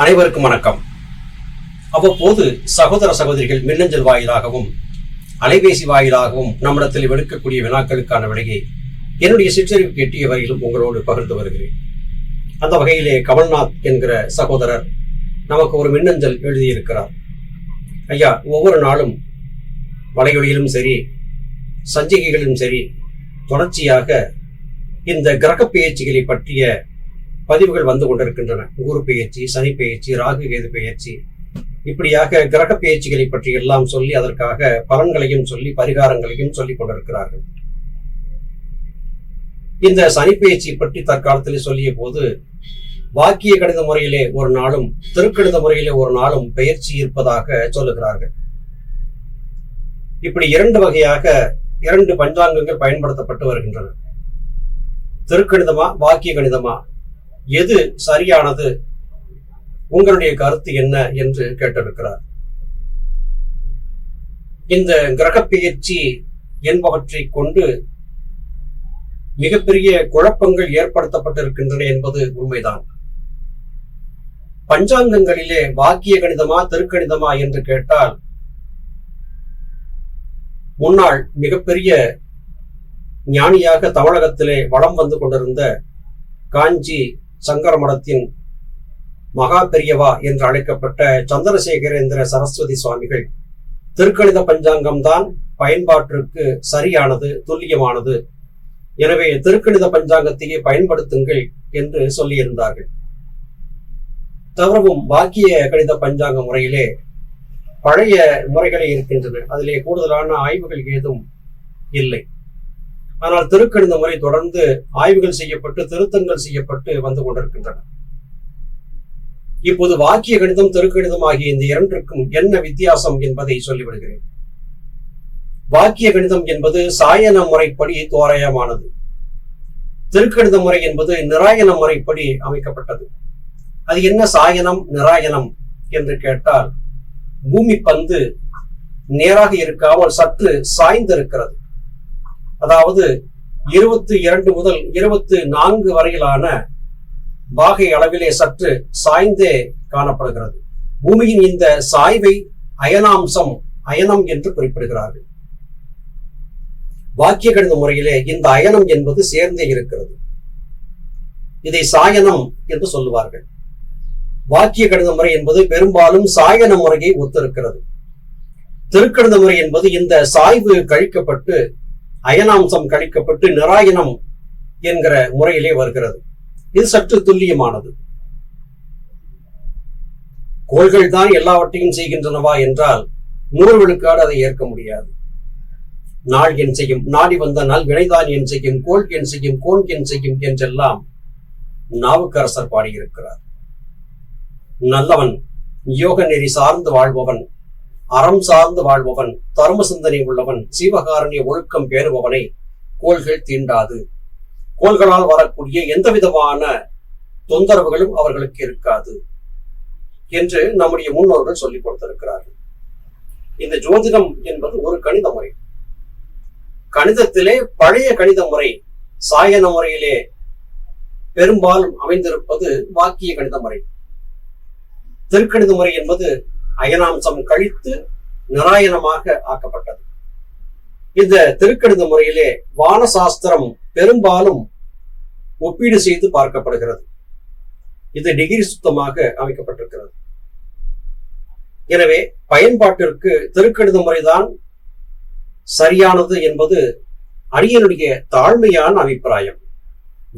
அனைவருக்கும் வணக்கம். அவ்வப்போது சகோதர சகோதரிகள் மின்னஞ்சல் வாயிலாகவும் அலைபேசி வாயிலாகவும் நம்மிடத்தில் விடுக்கக்கூடிய வினாக்களுக்கான விடையை என்னுடைய சிற்றறிவுக்கு எட்டிய வரையிலும் உங்களோடு பகிர்ந்து வருகிறேன். அந்த வகையிலே கமல்நாத் என்கிற சகோதரர் நமக்கு ஒரு மின்னஞ்சல் எழுதியிருக்கிறார். ஐயா ஒவ்வொரு நாளும் வலையொலியிலும் சரி சஞ்சிகைகளிலும் சரி தொடர்ச்சியாக இந்த கிரக பேச்சுகளை பற்றிய பதிவுகள் வந்து கொண்டிருக்கின்றன. குரு பெயர்ச்சி சனி பெயர்ச்சி ராகு கேது பெயர்ச்சி. இப்படியாக கிரக பெயர்ச்சிகளை பற்றி எல்லாம் சொல்லி அதற்காக பலன்களையும் சொல்லி பரிகாரங்களையும் சொல்லிக் கொண்டிருக்கிறார்கள். இந்த சனி பெயர்ச்சி பற்றி தற்காலத்தில் சொல்லிய போது வாக்கிய கணித முறையிலே ஒரு நாளும் திருக்கணித முறையிலே ஒரு நாளும் பெயர்ச்சி இருப்பதாக சொல்லுகிறார்கள். இப்படி இரண்டு வகையாக இரண்டு பஞ்சாங்கங்கள் பயன்படுத்தப்பட்டு வருகின்றன. திருக்கணிதமா வாக்கிய கணிதமா? எது சரியானது? உங்களுடைய கருத்து என்ன என்று கேட்டிருக்கிறார். இந்த கிரக பெயர்ச்சி என்பவற்றை கொண்டு மிகப்பெரிய குழப்பங்கள் ஏற்படுத்தப்பட்டிருக்கின்றன என்பது உண்மைதான். பஞ்சாங்கங்களிலே வாக்கிய கணிதமா திருக்கணிதமா என்று கேட்டால் முன்னாள் மிகப்பெரிய ஞானியாக தமிழகத்திலே வளம் வந்து கொண்டிருந்த காஞ்சி சங்கர மடத்தின் மகா பெரியவா என்று அழைக்கப்பட்ட சந்திரசேகரேந்திர சரஸ்வதி சுவாமிகள் திருக்கணித பஞ்சாங்கம்தான் பயன்பாட்டிற்கு சரியானது துல்லியமானது. எனவே திருக்கணித பஞ்சாங்கத்தையே பயன்படுத்துங்கள் என்று சொல்லியிருந்தார்கள். தவறவும் பாக்கிய கணித பஞ்சாங்க முறையிலே பழைய முறைகளே இருக்கின்றன. அதிலே கூடுதலான ஆய்வுகள் ஏதும் இல்லை. ஆனால் திருக்கணித முறை தொடர்ந்து ஆய்வுகள் செய்யப்பட்டு திருத்தங்கள் செய்யப்பட்டு வந்து கொண்டிருக்கின்றன. இப்போது வாக்கிய கணிதம் திருக்கணிதம் ஆகிய இந்த இரண்டிற்கும் என்ன வித்தியாசம் என்பதை சொல்லிவிடுகிறேன். வாக்கிய கணிதம் என்பது சாயன முறைப்படி தோராயமானது. திருக்கணித முறை என்பது நிராயன முறைப்படி அமைக்கப்பட்டது. அது என்ன சாயனம் நிராயனம் என்று கேட்டால் பூமி பந்து நேராக இருக்காமல் சற்று சாய்ந்திருக்கிறது. அதாவது இருபத்தி இரண்டு முதல் இருபத்தி நான்கு வரையிலான பாகை அளவிலே சற்று சாய்ந்தே காணப்படுகிறது. பூமியின் இந்த சாய்வை அயனாம்சம் அயனம் என்று குறிப்பிடுகிறார்கள். வாக்கிய கணித முறையிலே இந்த அயனம் என்பது சேர்ந்தே இருக்கிறது. இதை சாயனம் என்று சொல்லுவார்கள். வாக்கிய கணித முறை என்பது பெரும்பாலும் சாயன முறையை ஒத்திருக்கிறது. திருக்கணித முறை என்பது இந்த சாய்வு கழிக்கப்பட்டு அயனாம்சம் கழிக்கப்பட்டு நிராயனம் என்கிற முறையிலே வருகிறது. இது சற்று துல்லியமானது. கோள்கள் தான் எல்லாவற்றையும் செய்கின்றனவா என்றால் நூறு விழுக்காடு அதை ஏற்க முடியாது. நாள் என் செய்யும் நாடி வந்த நாள் வினைதான் என் செய்யும் கோள் என் செய்யும் கோன் என் செய்யும் என்றெல்லாம் நாவுக்கரசர் பாடியிருக்கிறார். நல்லவன் யோக நெறி சார்ந்து வாழ்பவன் அறம் சார்ந்து வாழ்பவன் தர்ம சிந்தனை உள்ளவன் சீவகாரணிய ஒழுக்கம் பேணுபவனை கோள்கள் தீண்டாது. கோள்களால் வரக்கூடிய எந்த விதமான தொந்தரவுகளும் அவர்களுக்கு இருக்காது என்று நம்முடைய முன்னோர்கள் சொல்லிக் கொடுத்திருக்கிறார்கள். இந்த ஜோதிடம் என்பது ஒரு கணித முறை. கணிதத்திலே பழைய கணித முறை சாயன முறையிலே பெரும்பாலும் அமைந்திருப்பது வாக்கிய கணித முறை. திருக்கணித முறை என்பது அயனாம்சம் கழித்து நிராயனமாக ஆக்கப்பட்டது. இந்த திருக்கணித முறையிலே வானசாஸ்திரம் பெரும்பாலும் ஒப்பீடு செய்து பார்க்கப்படுகிறது. இது டிகிரி சுத்தமாக அமைக்கப்பட்டிருக்கிறது. எனவே பயன்பாட்டிற்கு திருக்கணித முறைதான் சரியானது என்பது அரியனுடைய தாழ்மையான அபிப்பிராயம்.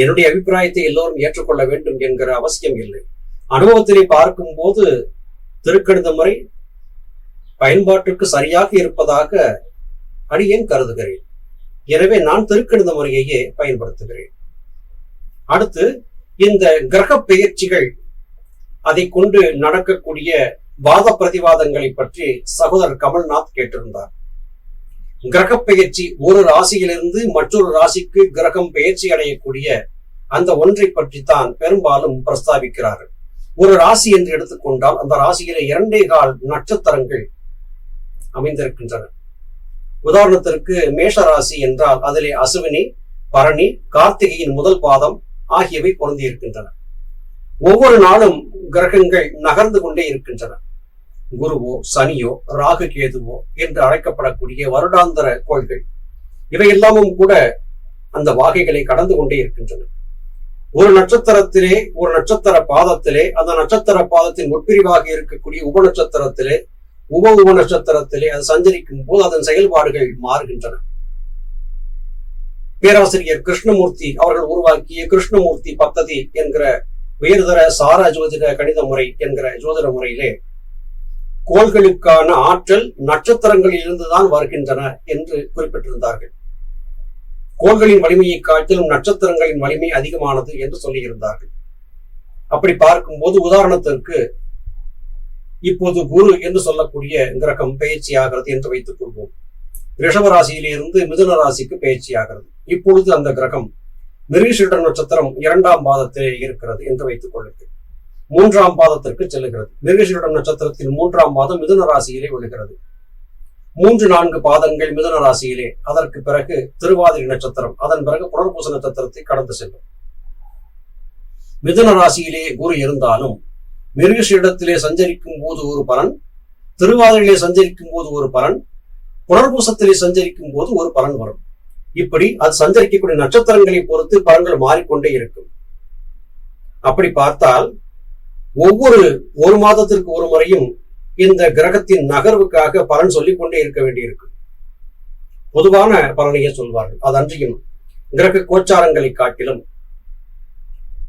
என்னுடைய அபிப்பிராயத்தை எல்லோரும் ஏற்றுக்கொள்ள வேண்டும் என்கிற அவசியம் இல்லை. அனுபவத்திலே பார்க்கும்போது திருக்கணித முறை பயன்பாட்டிற்கு சரியாக இருப்பதாக அடியேன் கருதுகிறேன். எனவே நான் திருக்கணித முறையையே பயன்படுத்துகிறேன். அடுத்து இந்த கிரக பெயர்ச்சிகள் அதை கொண்டு நடக்கக்கூடிய வாத பிரதிவாதங்களை பற்றி சகோதரர் கமல்நாத் கேட்டிருந்தார். கிரக பெயர்ச்சி ஒரு ராசியிலிருந்து மற்றொரு ராசிக்கு கிரகம் பெயர்ச்சி அடையக்கூடிய அந்த ஒன்றை பற்றித்தான் பெரும்பாலும் பிரஸ்தாபிக்கிறார்கள் ஒரு ராசி என்று எடுத்துக்கொண்டால் அந்த ராசியில இரண்டே கால் நட்சத்திரங்கள் அமைந்திருக்கின்றன. உதாரணத்திற்கு மேஷ ராசி என்றால் அதிலே அசுவினி பரணி கார்த்திகையின் முதல் பாதம் ஆகியவை பொருந்தியிருக்கின்றன. ஒவ்வொரு நாளும் கிரகங்கள் நகர்ந்து கொண்டே இருக்கின்றன. குருவோ சனியோ ராகு கேதுவோ என்று அழைக்கப்படக்கூடிய வருடாந்தர கோள்கள் இவையெல்லாமும் கூட அந்த வாகைகளை கடந்து கொண்டே இருக்கின்றன. ஒரு நட்சத்திரத்திலே ஒரு நட்சத்திர பாதத்திலே அந்த நட்சத்திர பாதத்தின் உட்பிரிவாக இருக்கக்கூடிய உப நட்சத்திரத்திலே உப உப நட்சத்திரத்திலே அது சஞ்சரிக்கும் போது அதன் செயல்பாடுகள் மாறுகின்றன. பேராசிரியர் கிருஷ்ணமூர்த்தி அவர்கள் உருவாக்கிய கிருஷ்ணமூர்த்தி பத்ததி என்கிற உயர்தர சாரா ஜோதிட கணித முறை என்கிற ஜோதிட முறையிலே கோள்களுக்கான ஆற்றல் நட்சத்திரங்களில் இருந்துதான் வருகின்றன என்று குறிப்பிட்டிருந்தார்கள். கோள்களின் வலிமையை காட்டிலும் நட்சத்திரங்களின் வலிமை அதிகமானது என்று சொல்லியிருந்தார்கள். அப்படி பார்க்கும்போது உதாரணத்திற்கு இப்போது குரு என்று சொல்லக்கூடிய கிரகம் பயிற்சியாகிறது என்று வைத்துக் கொள்வோம். ரிஷப ராசியிலிருந்து மிதுன ராசிக்கு பயிற்சியாகிறது இப்பொழுது அந்த கிரகம் நிரீஷிட நட்சத்திரம் இரண்டாம் பாதத்திலே இருக்கிறது என்று வைத்துக் கொள்ளுங்கள். மூன்றாம் பாதத்திற்கு செல்லுகிறது. மிருகசீரிடம் நட்சத்திரத்தில் மூன்றாம் பாதம் மிதுன ராசியிலே விழுகிறது. மூன்று நான்கு பாதங்கள் மிதுன ராசியிலே. அதற்கு பிறகு திருவாதிரை நட்சத்திரம். அதன் பிறகு புனர்பூச நட்சத்திரத்தை கடந்து செல்லும். மிதுன ராசியிலே குரு இருந்தாலும் மிருகசீடத்திலே சஞ்சரிக்கும் போது ஒரு பலன் திருவாதிரையிலே சஞ்சரிக்கும் போது ஒரு பலன் புனர்பூசத்திலே சஞ்சரிக்கும் போது ஒரு பலன் வரும். இப்படி அது சஞ்சரிக்கக்கூடிய நட்சத்திரங்களை பொறுத்து பலன்கள் மாறிக்கொண்டே இருக்கும். அப்படி பார்த்தால் ஒவ்வொரு ஒரு மாதத்திற்கு ஒரு முறையும் இந்த கிரகத்தின் நகர்வுக்காக பலன் சொல்லிக் கொண்டே இருக்க வேண்டியிருக்கும் பொதுவான பலனையே சொல்வார்கள். அது அன்றியும் கிரக கோச்சாரங்களை காட்டிலும்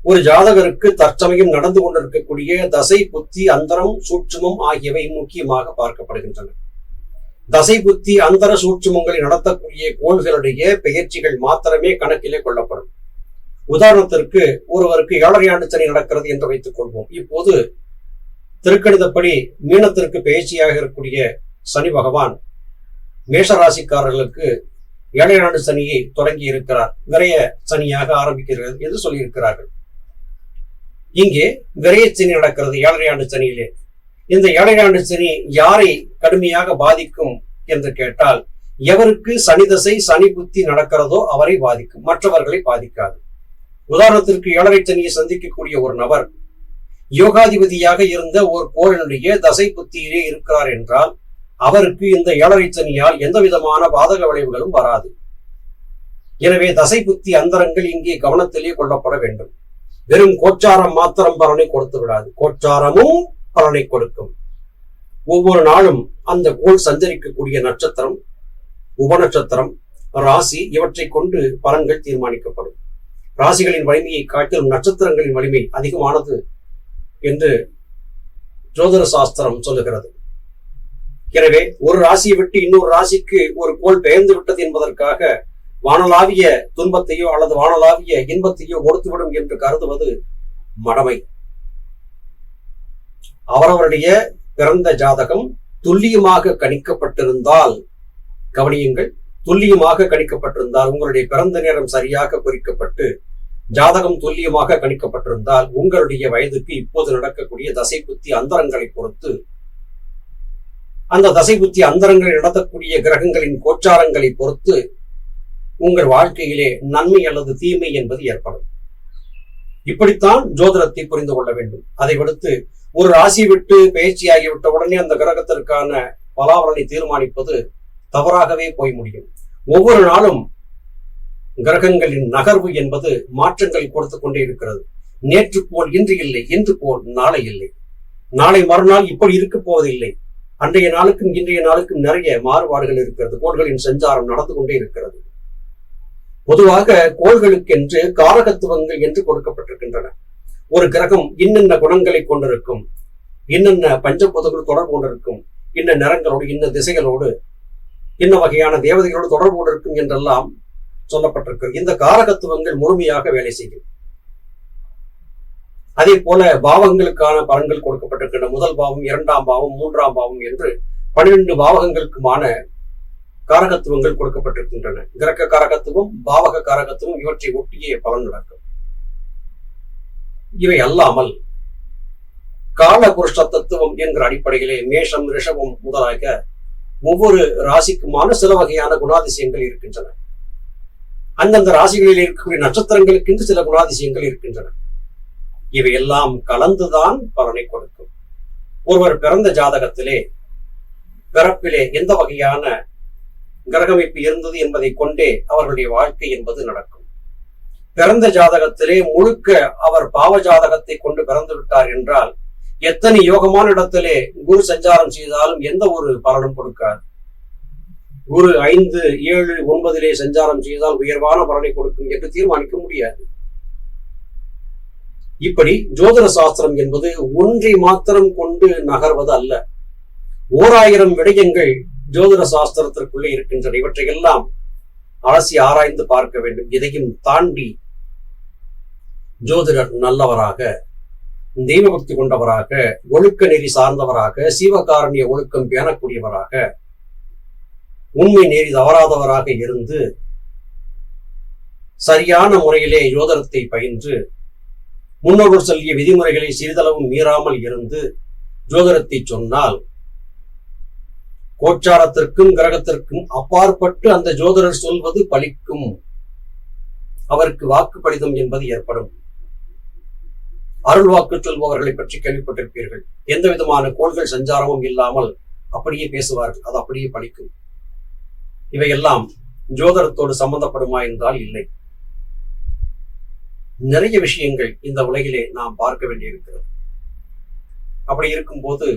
ஒரு ஜாதகருக்கு தற்சமயம் நடந்து கொண்டிருக்கக்கூடிய தசை புத்தி அந்தரம் சூட்சுமம் ஆகியவை முக்கியமாக பார்க்கப்படுகின்றன. தசை புத்தி அந்தர சூட்சுமங்களை நடத்தக்கூடிய கோள்களுடைய பெயர்ச்சிகள் மாத்திரமே கணக்கிலே கொள்ளப்படும். உதாரணத்திற்கு ஒருவருக்கு ஏழரை ஆண்டு சனி நடக்கிறது என்று வைத்துக் கொள்வோம். இப்போது திருக்கணிதப்படி மீனத்திற்கு பேச்சியாக இருக்கக்கூடிய சனி பகவான் மேஷராசிக்காரர்களுக்கு ஏழை ஆண்டு சனியை தொடங்கி இருக்கிறார். விரைய சனியாக ஆரம்பிக்கிறது என்று சொல்லியிருக்கிறார்கள். இங்கே விரைய சனி நடக்கிறது ஏழரை ஆண்டு சனியிலே. இந்த ஏழை ஆண்டு சனி யாரை கடுமையாக பாதிக்கும் என்று கேட்டால் எவருக்கு சனி தசை சனி புத்தி நடக்கிறதோ அவரை பாதிக்கும். மற்றவர்களை பாதிக்காது. உதாரணத்திற்கு ஏழரை சனியை சந்திக்கக்கூடிய ஒரு நபர் யோகாதிபதியாக இருந்த ஒரு கோளினுடைய தசை புத்தியிலே இருக்கிறார் என்றால் அவருக்கு இந்த ஏழரை சனியால் எந்த விதமான பாதக விளைவுகளும் வராது. எனவே தசை புத்தி அந்தரங்கள் இங்கே கவனத்திலே கொள்ளப்பட வேண்டும். வெறும் கோச்சாரம் மாத்திரம் பலனை கொடுத்து விடாது கோச்சாரமும் பலனை கொடுக்கும். ஒவ்வொரு நாளும் அந்த கோள் சஞ்சரிக்கக்கூடிய நட்சத்திரம் உபநட்சத்திரம் ராசி இவற்றை கொண்டு பலன்கள் தீர்மானிக்கப்படும். ராசிகளின் வலிமையை காட்டிலும் நட்சத்திரங்களின் வலிமை அதிகமானது என்று ஜோதிட சாஸ்திரம் சொல்லுகிறது. எனவே ஒரு ராசியை விட்டு இன்னொரு ராசிக்கு ஒரு கோல் பெயர்ந்து விட்டது என்பதற்காக வானலாவிய துன்பத்தையோ அல்லது வானலாவிய இன்பத்தையோ கொடுத்துவிடும் என்று கருதுவது மடமை. அவரவருடைய பிறந்த ஜாதகம் துல்லியமாக கணிக்கப்பட்டிருந்தால் கவனியுங்கள் துல்லியமாக கணிக்கப்பட்டிருந்தால் உங்களுடைய பிறந்த நேரம் சரியாக குறிக்கப்பட்டு ஜாதகம் துல்லியமாக கணிக்கப்பட்டிருந்தால் உங்களுடைய வயதுக்கு இப்போது நடக்கக்கூடிய தசை புத்தி அந்தரங்களை பொறுத்து அந்த தசை புத்தி அந்தரங்களை நடத்தக்கூடிய கிரகங்களின் கோச்சாரங்களை பொறுத்து உங்கள் வாழ்க்கையிலே நன்மை அல்லது தீமை என்பது ஏற்படும். இப்படித்தான் ஜோதிடத்தை புரிந்து கொள்ள வேண்டும். அதை விடுத்து ஒரு ராசி விட்டு பயிற்சியாகிவிட்ட உடனே அந்த கிரகத்திற்கான பலாவரனை தீர்மானிப்பது தவறாகவே போய் முடியும். ஒவ்வொரு நாளும் கிரகங்களின் நகர்வு என்பது மாற்றங்களை கொடுத்து கொண்டே இருக்கிறது. நேற்று போல் இன்று இல்லை இன்று போல் நாளை இல்லை. நாளை மறுநாள் இப்படி இருக்க போவதில்லை. அன்றைய நாளுக்கும் இன்றைய நாளுக்கும் நிறைய மாறுபாடுகள் இருக்கிறது. கோள்களின் சஞ்சாரம் நடந்து கொண்டே இருக்கிறது. பொதுவாக கோள்களுக்கென்று காரகத்துவங்கள் என்று கொடுக்கப்பட்டிருக்கின்றன. ஒரு கிரகம் இன்னென்ன குணங்களை கொண்டிருக்கும்? இன்னென்ன பஞ்சபூதங்கள் தொடர்பு கொண்டிருக்கும்? இன்ன நிறங்களோடு இன்ன திசைகளோடு இன்ன வகையான தேவதைகளோடு தொடர்பு கொண்டிருக்கும் என்றெல்லாம் சொல்லப்பட்டிருக்கு. இந்த காரகத்துவங்கள் முழுமையாக வேலை செய்யும். அதே போல பாவங்களுக்கான பலன்கள் கொடுக்கப்பட்டிருக்கின்ற முதல் பாவம் இரண்டாம் பாவம் மூன்றாம் பாவம் என்று பன்னிரண்டு பாவகங்களுக்குமான காரகத்துவங்கள் கொடுக்கப்பட்டிருக்கின்றன. கிரக காரகத்துவம் பாவக காரகத்துவம் இவற்றை ஒட்டிய பலன் நடக்கும். இவை அல்லாமல் கால புருஷ தத்துவம் என்கிற அடிப்படையிலே மேஷம் ரிஷபம் முதலாக ஒவ்வொரு ராசிக்குமான சில வகையான குணாதிசயங்கள் இருக்கின்றன. அந்தந்த ராசிகளில் இருக்கக்கூடிய நட்சத்திரங்களுக்கு சில குணாதிசயங்கள் இருக்கின்றன. இவையெல்லாம் கலந்துதான் பலனை கொடுக்கும். ஒருவர் பிறந்த ஜாதகத்திலே பிறப்பிலே எந்த வகையான கிரகமைப்பு இருந்தது என்பதை கொண்டே அவர்களுடைய வாழ்க்கை என்பது நடக்கும். பிறந்த ஜாதகத்திலே முழுக்க அவர் பாவ ஜாதகத்தை கொண்டு பிறந்து விட்டார் என்றால் எத்தனை யோகமான இடத்திலே குரு சஞ்சாரம் செய்தாலும் எந்த ஒரு பலனும் கொடுக்காது. குரு ஐந்து ஏழு ஒன்பதிலே சஞ்சாரம் செய்தால் உயர்வான பலனை கொடுக்கும் என்று தீர்மானிக்க முடியாது. இப்படி ஜோதிட சாஸ்திரம் என்பது ஒன்றை மாத்திரம் கொண்டு நகர்வது அல்ல. ஓராயிரம் விடயங்கள் ஜோதிட சாஸ்திரத்திற்குள்ளே இருக்கின்றன. இவற்றையெல்லாம் அலசி ஆராய்ந்து பார்க்க வேண்டும். இதையும் தாண்டி ஜோதிடர் நல்லவராக தெய்வபக்தி கொண்டவராக ஒழுக்க நெறி சார்ந்தவராக சீவகாரணிய ஒழுக்கம் பேணக்கூடியவராக உண்மை நேரி தவறாதவராக இருந்து சரியான முறையிலே யோதரத்தை பயின்று முன்னோர்கள் சொல்லிய விதிமுறைகளை சிறிதளவும் மீறாமல் இருந்து ஜோதரத்தை சொன்னால் கோச்சாரத்திற்கும் கிரகத்திற்கும் அப்பாற்பட்டு அந்த ஜோதரர் சொல்வது பலிக்கும் அவருக்கு வாக்கு பலிதம் என்பது ஏற்படும். அருள் வாக்கு சொல்பவர்களை பற்றி கேள்விப்பட்டிருப்பீர்கள். எந்த விதமான கோள்கள் சஞ்சாரமும் இல்லாமல் அப்படியே பேசுவார்கள். அது அப்படியே பலிக்கும் இவையெல்லாம் ஜோதரத்தோடு சம்பந்தப்படுமா என்றால் இல்லை. நிறைய விஷயங்கள் இந்த உலகிலே நாம் பார்க்க வேண்டியிருக்கிறது. அப்படி இருக்கும்போது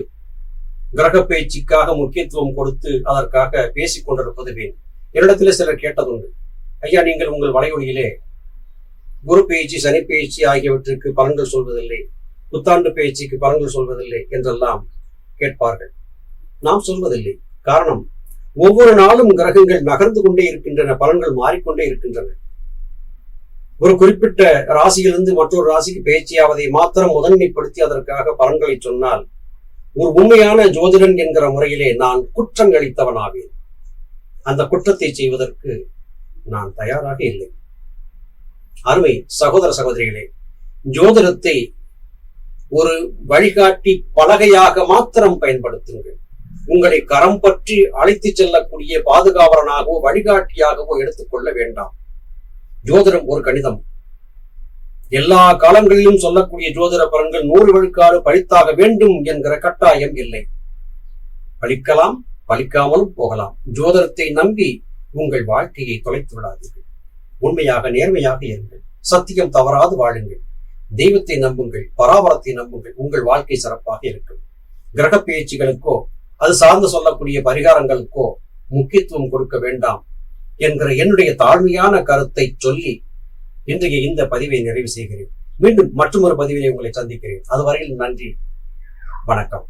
கிரக பேச்சுக்காக முக்கியத்துவம் கொடுத்து அதற்காக பேசிக் கொண்டிருப்பது வேணும் என்னிடத்திலே சிலர் கேட்டதுண்டு ஐயா நீங்கள் உங்கள் வலையொலியிலே குரு பேச்சு சனி பேச்சு ஆகியவற்றுக்கு பலன்கள் சொல்வதில்லை புத்தாண்டு பேச்சுக்கு பலன்கள் சொல்வதில்லை என்றெல்லாம் கேட்பார்கள். நாம் சொல்வதில்லை. காரணம் ஒவ்வொரு நாளும் கிரகங்கள் நகர்ந்து கொண்டே இருக்கின்றன பலன்கள் மாறிக்கொண்டே இருக்கின்றன. ஒரு குறிப்பிட்ட ராசியிலிருந்து மற்றொரு ராசிக்கு பேச்சியாவதை மாத்திரம் முதன்மைப்படுத்தி அதற்காக பலன்களை சொன்னால் ஒரு உண்மையான ஜோதிடன் என்கிற முறையிலே நான் குற்றங்களித்தவனாவேன் அந்த குற்றத்தை செய்வதற்கு நான் தயாராக இல்லை. அருமை சகோதர சகோதரிகளே ஜோதிடத்தை ஒரு வழிகாட்டி பலகையாக மாத்திரம் பயன்படுத்துங்கள். உங்களை கரம் பற்றி அழைத்து செல்லக்கூடிய பாதுகாவலனாகவோ வழிகாட்டியாகவோ எடுத்துக்கொள்ள வேண்டாம். ஜோதிடம் ஒரு கணிதம். எல்லா காலங்களிலும் சொல்லக்கூடிய ஜோதிட பலன்கள் நூறு விழுக்காடு பழித்தாக வேண்டும் என்கிற கட்டாயம் இல்லை. பழிக்கலாம் பழிக்காமலும் போகலாம். ஜோதிடத்தை நம்பி உங்கள் வாழ்க்கையை தொலைத்து விடாதீர்கள். உண்மையாக நேர்மையாக இருங்கள். சத்தியம் தவறாது வாழுங்கள். தெய்வத்தை நம்புங்கள் பராபரத்தை நம்புங்கள். உங்கள் வாழ்க்கை சிறப்பாக இருக்கும். கிரக பேச்சுகளுக்கோ அது சார்ந்து சொல்லக்கூடிய பரிகாரங்களுக்கோ முக்கியத்துவம் கொடுக்க வேண்டாம் என்கிற என்னுடைய தாழ்மையான கருத்தை சொல்லி இன்றைய இந்த பதிவை நிறைவு செய்கிறேன். மீண்டும் மற்றொரு பதிவிலே உங்களை சந்திக்கிறேன். அதுவரையில் நன்றி. வணக்கம்.